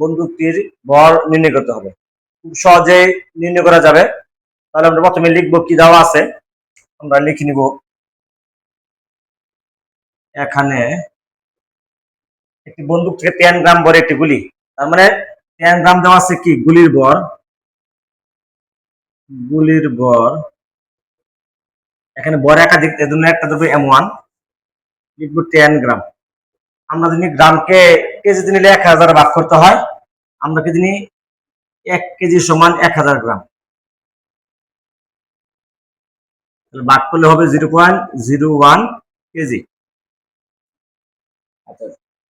বন্দুকটির ভর নির্ণয় করতে হবে। খুব সহজে নির্ণয় করা যাবে। তাহলে আমরা প্রথমে লিখব কি দেওয়া আছে। আমরা লিখে নিব। এখানে একটি বন্দুক থেকে টেন গ্রাম ভরে একটি গুলি। তার মানে টেন গ্রাম দেওয়া আছে কি? গুলির ভর। গুলির ভর। এখানে ভর একাধিক এর জন্য একটা দেবো এম ওয়ান। লিখব টেন গ্রাম। আমরা যদি গ্রামকে কেজিতে নিলে এক হাজার ভাগ করতে হয় আমরা কেজি নিই এক কেজি সমান এক হাজার গ্রাম। ভাগ করলে হবে zero point zero one KG. আচ্ছা,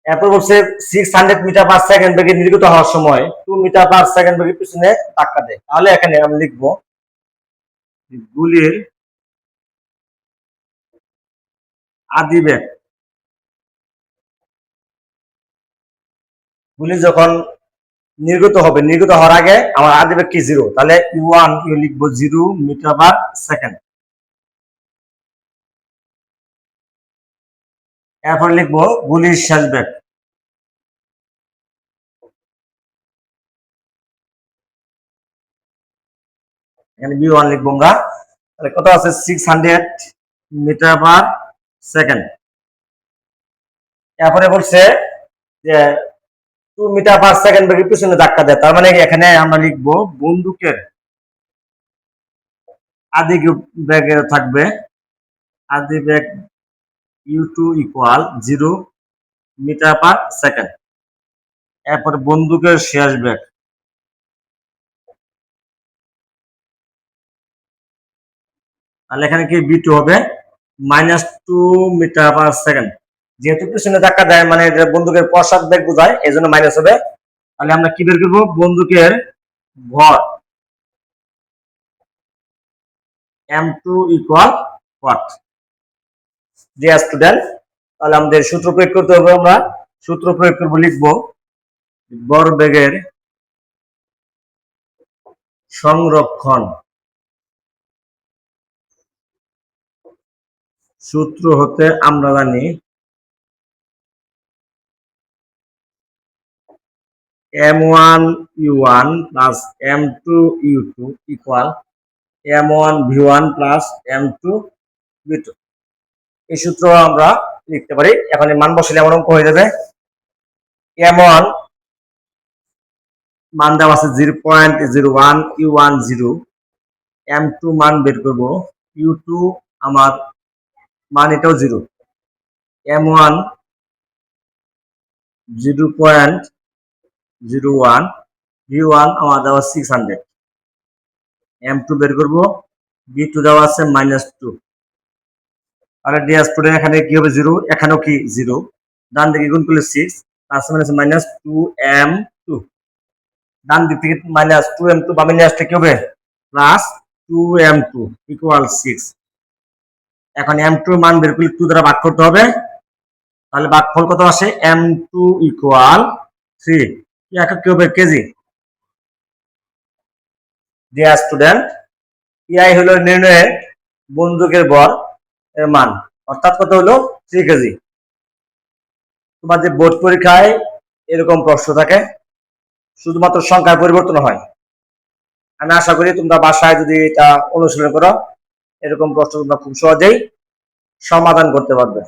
এরপর বলছে six hundred metre per second বেগে নির্গত হওয়ার সময় টু মিটার পার সেকেন্ড বেগে পিছনে ধাক্কা দেয়। তাহলে এখানে আমি লিখব গুলির আদি বেগ গুলি যখন নির্গত হবে, নির্গত হওয়ার আগে আমার আদি বেগ কি জিরো তাহলে ইউ ওয়ান ইউ লিখব জিরো মিটার পার সেকেন্ড। এরপর লিখব গুলির শেষ বেগ এখানে বি ওয়ান লিখব আমরা। তাহলে কত আছে? Six hundred metre per second. এরপরে বলছে যে টু মিটার পার সেকেন্ড বেগে পিছনে ধাক্কা দেয়। তার মানে এখানে আমরা লিখব বন্দুকের আদি বেগে থাকবে। আদি bag U two equal zero metre per second এরপর বন্দুকের শেষ ব্যাগ তাহলে এখানে কি বি টু হবে? Minus two metre per second যেহেতু পিছনে ধাক্কা দেয় মানে বন্দুকের পশ্চাৎ বেগ বোঝায় এই জন্য মাইনাস হবে। তাহলে আমরা কি বের করব? বন্দুকের ভর। M two equal what dear student তাহলে আমাদের সূত্র প্রয়োগ করতে হবে আমরা। সূত্র প্রয়োগ করব, লিখব বর বেগের সংরক্ষণ। সূত্র হতে আমরা জানি M one U one plus M two U two equal M one V one plus M two এই সূত্র আমরা লিখতে পারি। এখন এই মান বসালে এমন অঙ্ক হয়ে যাবে। এম ওয়ান মান দেওয়া আছে zero point zero one U one zero M two মান বের করব। ইউ টু আমার মান এটাও zero M one zero point zero one V one আমার দেওয়া সিক্স হান্ড্রেড এম টু বের করব, বি টু দেওয়া আছে মাইনাস টু আর ডিয়ার স্টুডেন্ট এখানে কি হবে জিরো এখানেও কি জিরো ডান দিকে গুণ করলে six plus minus minus two M two ডান দিক থেকে মাইনাস টু এম টু বামে নিয়ে আসলে কি হবে? Plus two M two equal six এখন এম টু মান বের করলে টু দ্বারা ভাগ করতে হবে। তাহলে ভাগফল কত আসে? এম টু ইকুয়াল থ্রি একক কি হবে কেজি। ডিয়ার স্টুডেন্ট ইআই হলো নির্ণয়ে বন্দুকের বর এর মান। অর্থাৎ কত হলো? Three KG. তোমার যে বোর্ড পরীক্ষায় এরকম প্রশ্ন থাকে, শুধুমাত্র সংখ্যার পরিবর্তন হয়। আমি আশা করি তোমরা বাসায় যদি এটা অনুশীলন করো, এরকম প্রশ্ন তোমরা খুব সহজেই সমাধান করতে পারবে।